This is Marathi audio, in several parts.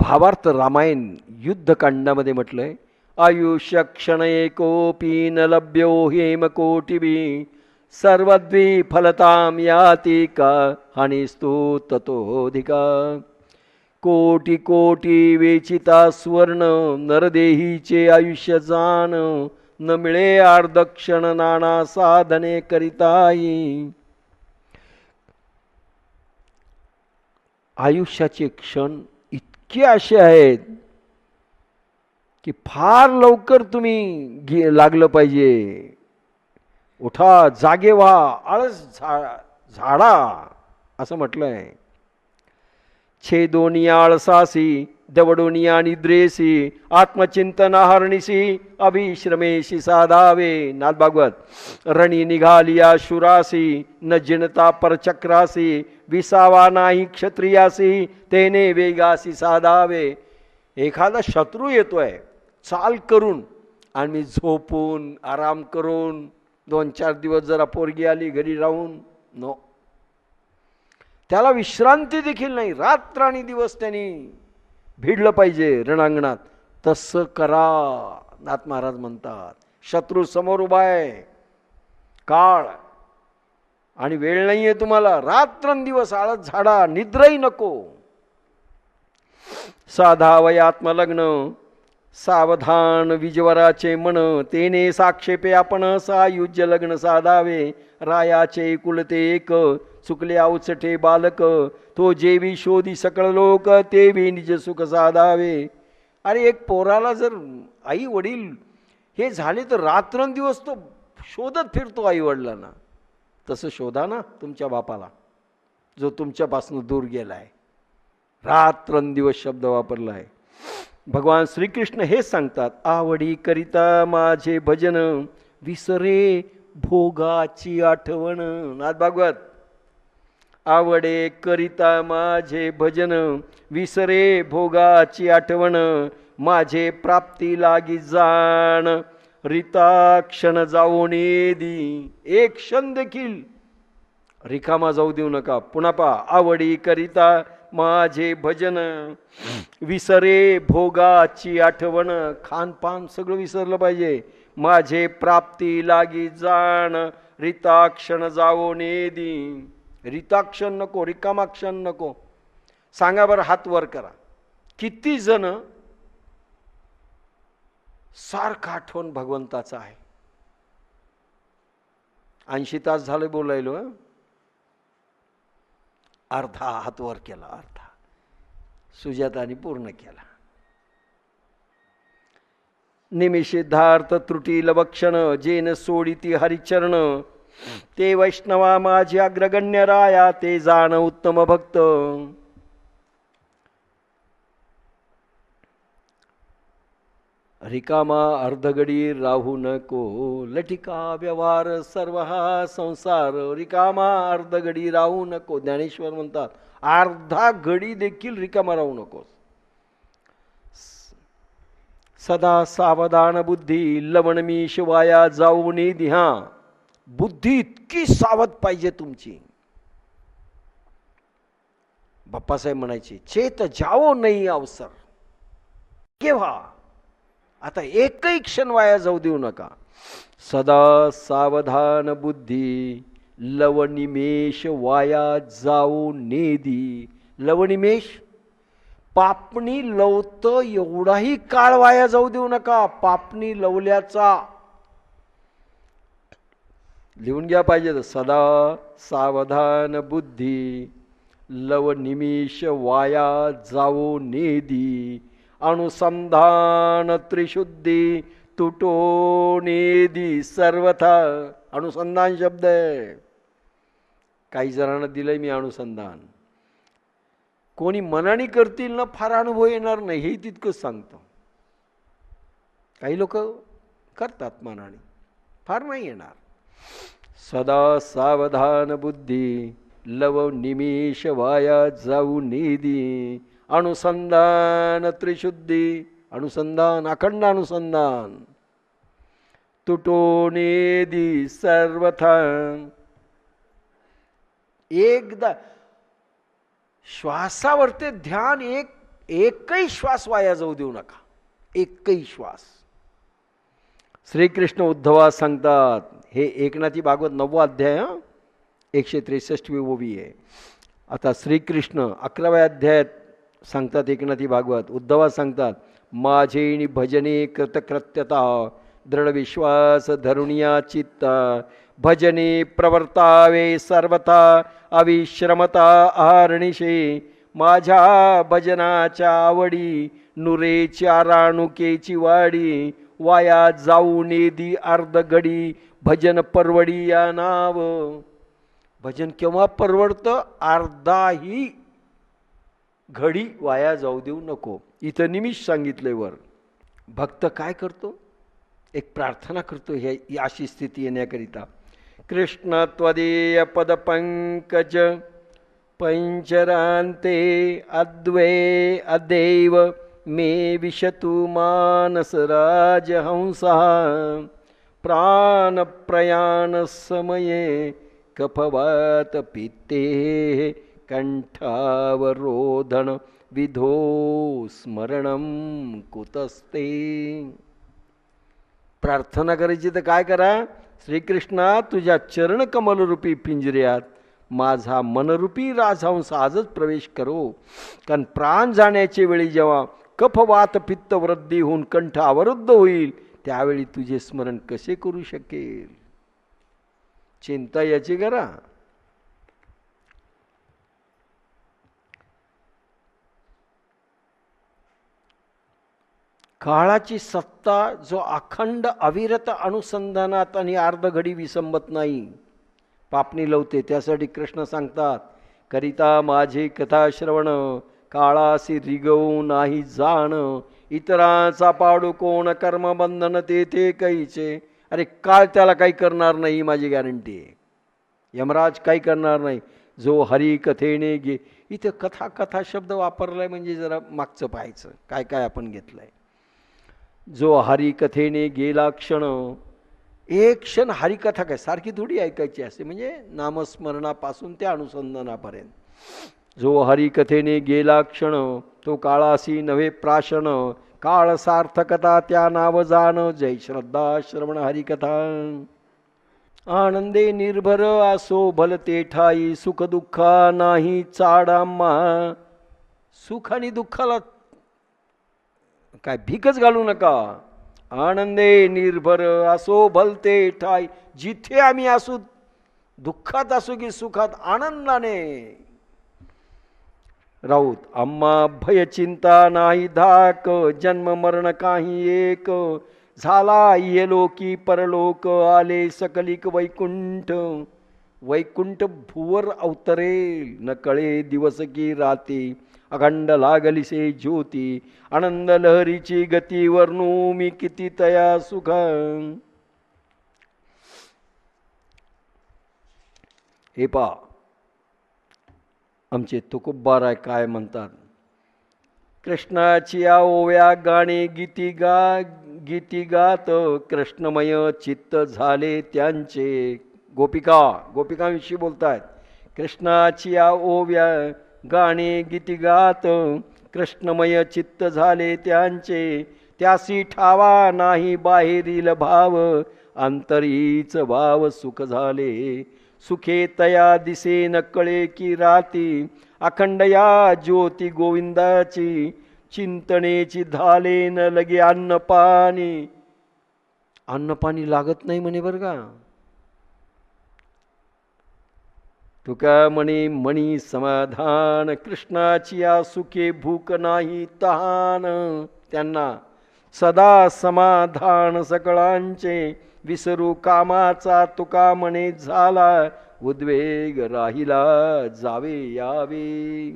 भावार्थ रामायण युद्धकांडामध्ये म्हटलंय आयुष्य क्षण एकोपी न लभ्यो हेमकोटिबी सर्वद्वी फलताम याती का हानिस्तु ततोधिका कोटी कोटी वेचिता सुवर्ण नरदेहीचे आयुष्य जाण न मिळे अर्धक्षण नाना साधने करिताई. आयुष्याचे क्षण इतके असे आहेत की फार लवकर तुम्ही घे लागलं पाहिजे. उठा जागे व्हा आळस झा झाडा असं म्हटलंय. छेदोनी आळसासी दवडुनिया निद्रेसी आत्मचिंतन हरणीसी अभिश्रमेशी साधावे नाथ भागवत रणी निघालिया शुरासी न जिनता परचक्रासी विसावा नाही क्षत्रियासी तेने वेगासी साधावे एखादा शत्रू येतोय चाल करून आणि मी झोपून आराम करून दोन चार दिवस जरा पोरगी आली घरी राहून. नो. त्याला विश्रांती देखील नाही. रात्र आणि दिवस त्यांनी. भिडलं पाहिजे रणांगणात. तसं करा नाथ महाराज म्हणतात. शत्रू समोर उभा आहे. काळ. आणि वेळ नाही आहे तुम्हाला. रात्रंदिवस आळत झाडा निद्राही नको. साधा वय आत्मलग्न. सावधान विजवराचे मन तेने साक्षेपे आपण सायुज्य लग्न साधावे. रायाचे कुलते एक चुकले अवचटे बालक तो जेवी शोधी सकळ लोक ते निज सुख साधावे. अरे एक पोराला जर आई वडील हे झाले तर रात्रंदिवस तो शोधत फिरतो आई वडिलांना तसं शोधा ना तुमच्या बापाला जो तुमच्यापासून दूर गेला आहे रात्रंदिवस शब्द वापरला आहे भगवान श्रीकृष्ण हेच सांगतात आवडी करिता माझे भजन विसरे भोगाची आठवण. नाथ भागवत आवडे करिता माझे भजन विसरे भोगाची आठवण माझे प्राप्ती लागी जाण रिता क्षण जाऊन दी एक क्षण देखील रिकामा जाऊ देऊ नका. पुन्हा पा आवडी करिता माझे भजन. विसरे भोगाची आठवण. खानपान सगळं विसरलं पाहिजे. माझे प्राप्ती लागी जाण. रिताक्षण जावो नेदी. रिताक्षण नको रिकामाक्षण नको. सांगा बरं हात वर करा. किती जण सारखं आठवण भगवंताचा आहे. ऐंशी तास झाले बोलायलो अर्धा हात वर केला अर्धा. सुजाताने पूर्ण केला. निमिषिद्धार्थ त्रुटी लवक्षण जेन सोडिती हरिचरण. ते वैष्णवा माझी अग्रगण्य राया ते जाण उत्तम भक्त. रिकामा अर्धगडी राहू नको लठिका व्यवहार सर्व हा संसार रिकामा अर्धगडी राहू नको ज्ञानेश्वर म्हणतात अर्धा घडी देखील रिकामा राहू नको सदा सावधान बुद्धी लवण मी शिवाया जाऊ दिहा बुद्धी इतकी सावध पाहिजे तुमची बाप्पासाहेब म्हणायचे चेत जावो नाही अवसर केव्हा आता एकही क्षण वाया जाऊ देऊ नका. सदा सावधान बुद्धी लवनिमेष वाया जाऊ नेदी लवनिमेष? पापणी लवत एवढाही काळ वाया जाऊ देऊ नका. पापणी लवल्याचा. लिहून घ्या पाहिजे सदा सावधान बुद्धी लवनिमेष वाया जाऊ नेदी अनुसंधान त्रिशुद्धी तुटो नेदी सर्वथा. अनुसंधान शब्द आहे काही जणांना दिलंय मी अनुसंधान. कोणी मनाने करतील ना फार अनुभव येणार नाही हे तितकंच सांगतो. काही लोक करतात मनाने फार नाही येणार. सदा सावधान बुद्धी लव निमिष वाया जाऊ निधी. अनुसंधान त्रिशुद्धी अनुसंधान अखंड अनुसंधान तुटोनेदी सर्वथा एकदा श्वासावरते ध्यान एक एकही श्वास वाया जाऊ देऊ नका एकही श्वास श्रीकृष्ण उद्धवास सांगतात हे एकनाथी भागवत नववा अध्याय एकशे त्रेसष्टवी ओवी आहे आता श्रीकृष्ण अकराव्या अध्यायात सांगतात एकनाथी भागवत उद्धवास सांगतात माझे भजने कृतकृत्यता दृढ विश्वास धरुणिया चित्त भजने प्रवर्तावे सर्वथा अविश्रमता आरणिशे माझ्या भजनाच्या आवडी नुरेच्या राणुकेची वाडी वाया जाऊ नेदी अर्धगडी भजन परवडी या नाव. भजन केव्हा परवडतं? अर्धाही घडी वाया जाऊ देऊ नको. इथं निमिष सांगितले वर. भक्त काय करतो? एक प्रार्थना करतो हे अशी स्थिती येण्याकरिता. कृष्ण पदपंकज पंचरांते अद्वे अदैव मे विशतु मानस राजहंसा प्राणप्रयाणसमये कफवात पित्ते कंठावरोधन विधो स्मरणं कुतस्ते। प्रार्थना करायची तर काय करा? श्रीकृष्णा तुझ्या चरणकमलरूपी पिंजऱ्यात माझा मनरूपी राजहंस आजच प्रवेश करो. कारण प्राण जाण्याच्या वेळी जेव्हा कफवात पित्त वृद्धी होऊन कंठ अवरुद्ध होईल त्यावेळी तुझे स्मरण कसे करू शकेल? चिंता याची करा. काळाची सत्ता जो अखंड अविरत अनुसंधानात आणि अर्धघडी विसंबत नाही पापणी लवते. त्यासाठी कृष्ण सांगतात करिता माझे कथा श्रवण काळासी रिगवू नाही जाण. इतरांचा पाडू कोण कर्मबंधन तेथे कैचे. अरे काळ त्याला काही करणार नाही माझी गॅरंटी आहे. यमराज काही करणार नाही. जो हरी कथेने घे इथं कथा कथा शब्द वापरलाय म्हणजे जरा मागचं पाहायचं. काय काय आपण घेतलंय. जो हरिकथेने गेला क्षण एक क्षण हरिकथा काय? सारखी थोडी ऐकायची असते. म्हणजे नामस्मरणापासून त्या अनुसंधानापर्यंत. जो हरिकथेने गेला क्षण तो काळासी नव्हे प्राशन काळ सार्थकता त्या नाव जाण. जय श्रद्धा श्रवण हरिकथा. आनंदे निर्भर आसो भलते ठाई सुख दुःखा नाही चाडाम्मा सुख आणि दुःखाला काय भीकच घालू नका. आनंदे निर्भर असो भलते ठाय जिथे आम्ही असू दुःखात असू की सुखात आनंदाने. राऊत आम्हा भय चिंता नाही धाक जन्म मरण काही एक. झाला येलोकी परलोक आले सकलिक वैकुंठ. वैकुंठ भुवर अवतरे न कळे दिवस की राती. अखंड लागलिसे ज्योती आनंद लहरीची गती वर्णू मी किती तया सुख. हे पा आमचे तुकुब्बाराय काय म्हणतात? कृष्णाची या ओव्या गाणे गीती गा गीती गात कृष्णमय चित्त झाले त्यांचे. गोपिका गोपिकांविषयी बोलतायत. कृष्णाची या ओव्या गाणे गीती गात. कृष्णमय चित्त झाले त्यांचे. त्यासी ठावा नाही बाहेरील भाव. अंतरीच भाव सुख झाले. सुखे तया दिसे न कळे की राती. अखंड या ज्योती गोविंदाची. चिंतनेची धाले न लगे अन्न पाणी अन्न पाणी लागत नाही म्हणे बरं का? तुका म्हणे मणी समाधान कृष्णाची सुखे भूक नाही तहान. त्यांना सदा समाधान सकळांचे विसरू कामाचा तुका म्हणे झाला उद्वेग राहिला जावे यावे.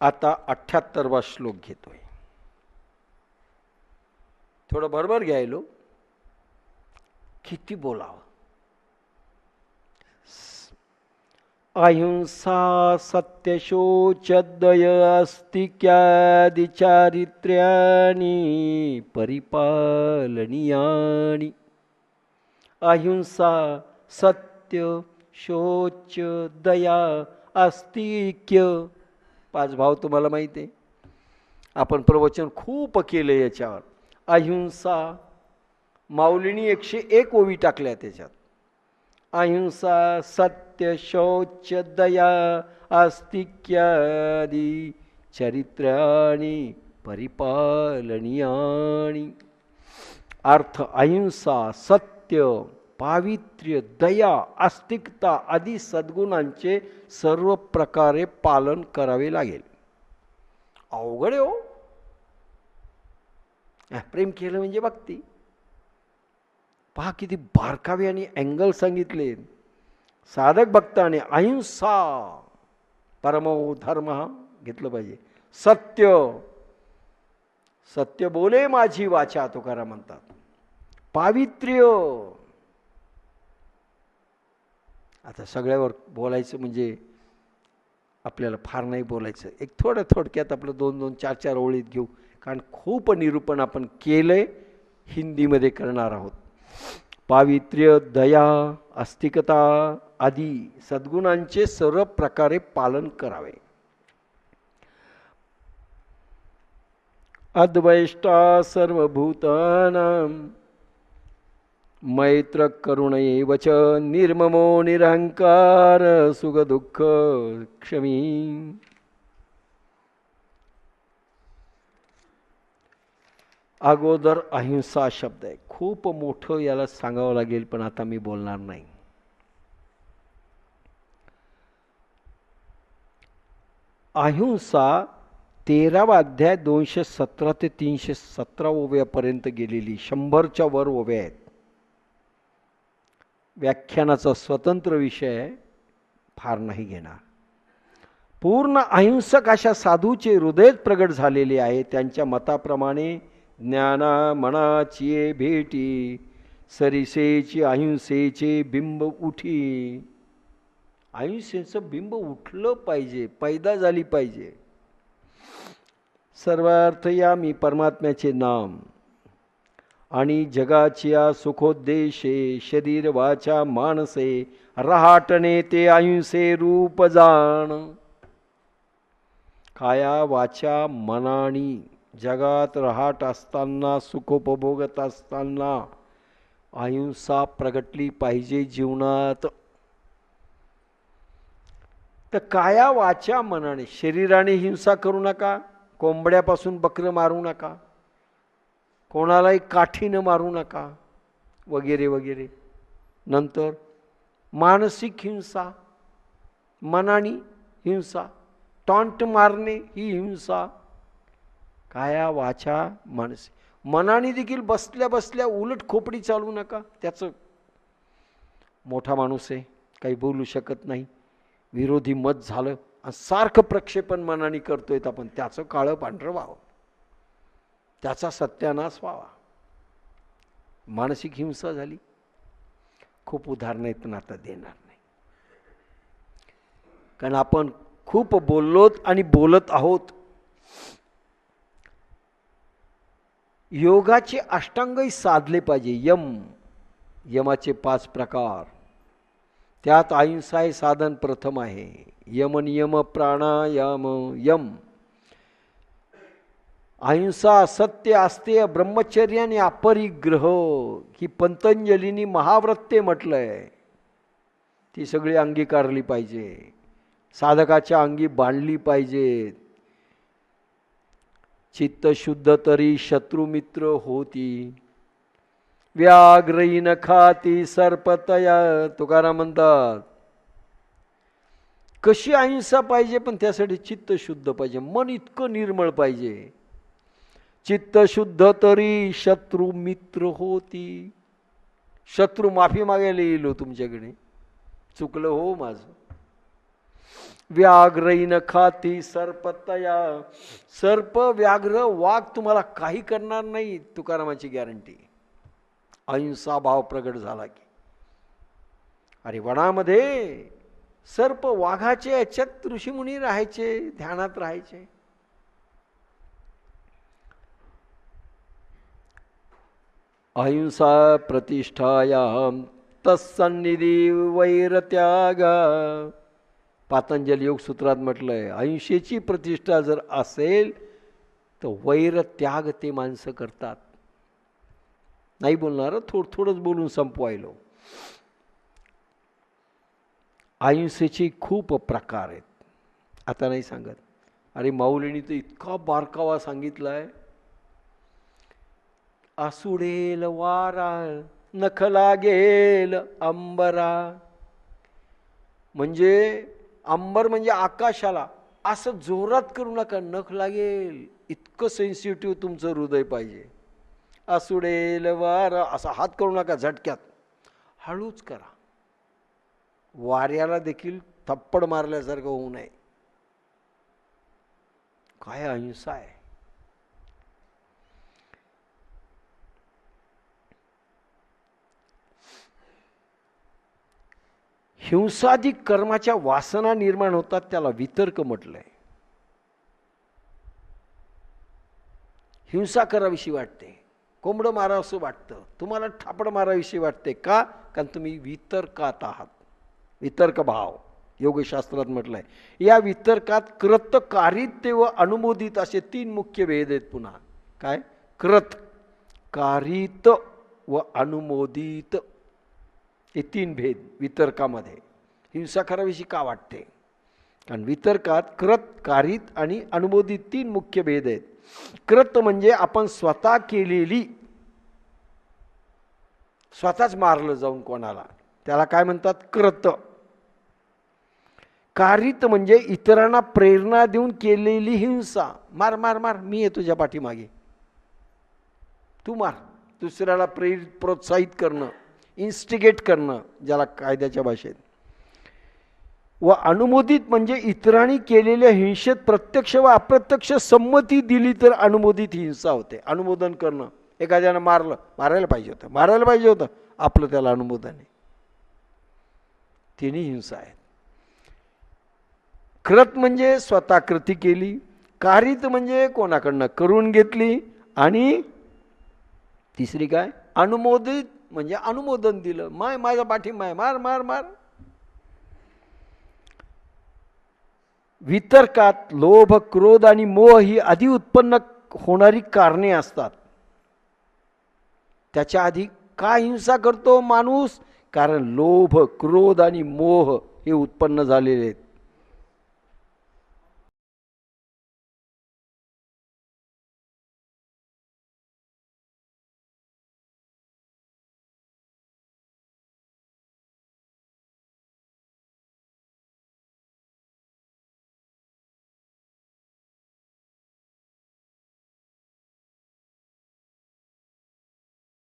आता अठ्ठ्याहत्तरवा श्लोक घेतोय. थोडं बरोबर घ्यायलो. किती बोलावं? अहिंसा सत्यशोचदय अस्तिक्यादि चारित्र्याणी परिपालनीयाणी। अहिंसा सत्य शोच दया अस्तिक्य पाच भाव तुम्हाला माहिती आहे? आपण प्रवचन खूप केलं याच्यावर. अहिंसा माऊलीनी एकशे एक ओवी टाकल्या त्याच्यात. अहिंसा सत्य शौच दया आस्तिक्यादी चरित्राणी परिपालनीयाणी. अर्थ अहिंसा सत्य पावित्र्य दया आस्तिकता आदी सद्गुणांचे सर्व प्रकारे पालन करावे लागेल. अवघड आहे हो. प्रेम केलं म्हणजे भक्ती. पहा किती बारकावे आणि अँगल सांगितले. साधक भक्ताने अहिंसा परमो धर्म घेतलं पाहिजे. सत्य. सत्य बोले माझी वाचा तुकारा म्हणतात. पावित्र्य. आता सगळ्यावर बोलायचं म्हणजे आपल्याला फार नाही बोलायचं. एक थोडं थोडक्यात आपलं दोन दोन चार चार ओळीत घेऊ. कारण खूप निरूपण आपण केलंय हिंदीमध्ये करणार आहोत. पावित्र्य दया आस्तिकता आदी सद्गुणांचे सर्व प्रकारे पालन करावे. अद्वैष्टा सर्वभूतानां मैत्र करुण एव च निर्ममो निरहंकार सुखदुःख क्षमी अगोदर अहिंसा शब्द आहे. खूप मोठं याला सांगावं लागेल पण आता मी बोलणार नाही. अहिंसा तेरावा अध्याय दोनशे सतरा ते तीनशे सतरा ओव्यापर्यंत गेलेली शंभरच्या वर ओव्या आहेत. व्याख्यानाचा स्वतंत्र विषय फार नाही घेणार. पूर्ण अहिंसक अशा साधूचे हृदयच प्रगट झालेले आहे. त्यांच्या मताप्रमाणे ज्ञाना मनाची भेटी सरिसेची अहिंसेचे बिंब उठी. अहिंसेचं बिंब उठलं पाहिजे पैदा झाली पाहिजे. सर्वार्थ या मी परमात्म्याचे नाम. आणि जगाच्या सुखोद्देशे शरीर वाचा माणसे रहाटणे ते अहिंसे रूप जाण. काया वाचा मनानी जगात रहाट असताना सुखोपभोगत असताना अहिंसा प्रगटली पाहिजे जीवनात. तर काया वाचा मनाने. शरीराने हिंसा करू नका. कोंबड्यापासून बकरं मारू नका. कोणालाही काठीनं मारू नका. वगैरे वगैरे. नंतर मानसिक हिंसा मनानी हिंसा. टॉन्ट मारणे ही हिंसा. काया वाचा मानसी. मनाने देखील बसल्या बसल्या उलट खोपडी चालू नका. त्याचं मोठा माणूस आहे काही बोलू शकत नाही. विरोधी मत झालं आणि सारखं प्रक्षेपण मनाने करतोय तर आपण त्याचं काळं पांढरं व्हावं. त्याचा सत्यानाश व्हावा. मानसिक हिंसा झाली. खूप उदाहरणं आहेत पण आता देणार नाही. कारण आपण खूप बोललोत आणि बोलत आहोत. योगाचे अष्टांगही साधले पाहिजे. यम यमाचे पाच प्रकार. त्यात अहिंसा हे साधन प्रथम आहे. यम नियम प्राणायाम यम. अहिंसा सत्य अस्तेय ब्रह्मचर्य आणि अपरिग्रह ही पंतंजलीनी महाव्रत्ते म्हटलंय. ती सगळी अंगीकारली पाहिजे. साधकाच्या अंगी बांधली पाहिजेत. चित्त शुद्ध तरी शत्रुमित्र होती. व्याघ्रही न खाती सर्पतया तुकाराम म्हणतात. कशी अहिंसा पाहिजे पण त्यासाठी चित्त शुद्ध पाहिजे मन इतकं निर्मळ पाहिजे. चित्त शुद्ध तरी शत्रू मित्र होती. शत्रू माफी मागायला येईल हो तुमच्याकडे. चुकलं हो माझं. व्याघ्रही खाती सर्पतया. सर्प व्याघ्र वाघ तुम्हाला काही करणार नाही तुकारामाची गॅरंटी अहिंसा भाव प्रगट झाला की. अरे वनामध्ये सर्प वाघाचे याच्यात ऋषीमुनी राहायचे ध्यानात राहायचे. अहिंसा प्रतिष्ठाया तत्सन्निधी वैरत्यागा. पातंजल योगसूत्रात म्हटलं आहे अहिंसेची प्रतिष्ठा जर असेल तर वैरत्याग ते माणसं करतात. नाही बोलणार थोडं थोडंच बोलून संपवायलो. अहिंसेचे खूप प्रकार आहेत. आता नाही सांगत. अरे माऊलीने तर इतका बारकावा सांगितलाय. असुडेल वारा नख लागेल अंबरा. म्हणजे अंबर म्हणजे आकाशाला. असं जोरात करू नका नख लागेल. इतकं सेन्सिटिव्ह तुमचं हृदय पाहिजे. असुडेल वार असा हात करू नका झटक्यात. हळूच करा. वाऱ्याला देखील थप्पड मारल्यासारखं होऊ नये. काय अहिंसा आहे? हिंसाधिक कर्माच्या वासना निर्माण होतात त्याला वितर्क म्हटलंय. हिंसा कराविषयी वाटते. कोंबडं मारावंसं वाटतं. तुम्हाला ठापड माराविषयी वाटते का? कारण तुम्ही वितर्कात आहात. वितर्क भाव. योगशास्त्रात म्हटलंय. या वितर्कात कृत कारित्य व अनुमोदित असे तीन मुख्य भेद आहेत पुन्हा. काय? कृत कारित व अनुमोदित. हे तीन भेद वितर्कामध्ये. हिंसा कराविषयी का वाटते? कारण वितर्कात कृत कारित आणि अनुमोदित तीन मुख्य भेद आहेत. कृत म्हणजे आपण स्वतः केलेली स्वतःच मारलं जाऊन कोणाला. त्याला काय म्हणतात? कृत. कारित म्हणजे इतरांना प्रेरणा देऊन केलेली हिंसा. मार मार मार मी आहे तुझ्या पाठीमागे. तू मार. दुसऱ्याला प्रेरित प्रोत्साहित करणं. इन्स्टिगेट करणं ज्याला कायद्याच्या भाषेत. व अनुमोदित म्हणजे इतरांनी केलेल्या हिंसेत प्रत्यक्ष व अप्रत्यक्ष संमती दिली तर अनुमोदित हिंसा होते. अनुमोदन करणं एखाद्यानं मारलं मारायला पाहिजे होतं. मारायला पाहिजे होतं. आपलं त्याला अनुमोदन आहे. तिन्ही हिंसा आहेत. कृत म्हणजे स्वतः कृती केली कारित म्हणजे कोणाकडनं करून घेतली आणि तिसरी काय? अनुमोदित म्हणजे अनुमोदन दिलं. माय माझा पाठिंबा आहे मार मार मार. वितर्कात लोभ क्रोध आणि मोह ही आधी उत्पन्न होणारी कारणे असतात. त्याच्या आधी का हिंसा करतो माणूस? कारण लोभ क्रोध आणि मोह हे उत्पन्न झालेले आहेत.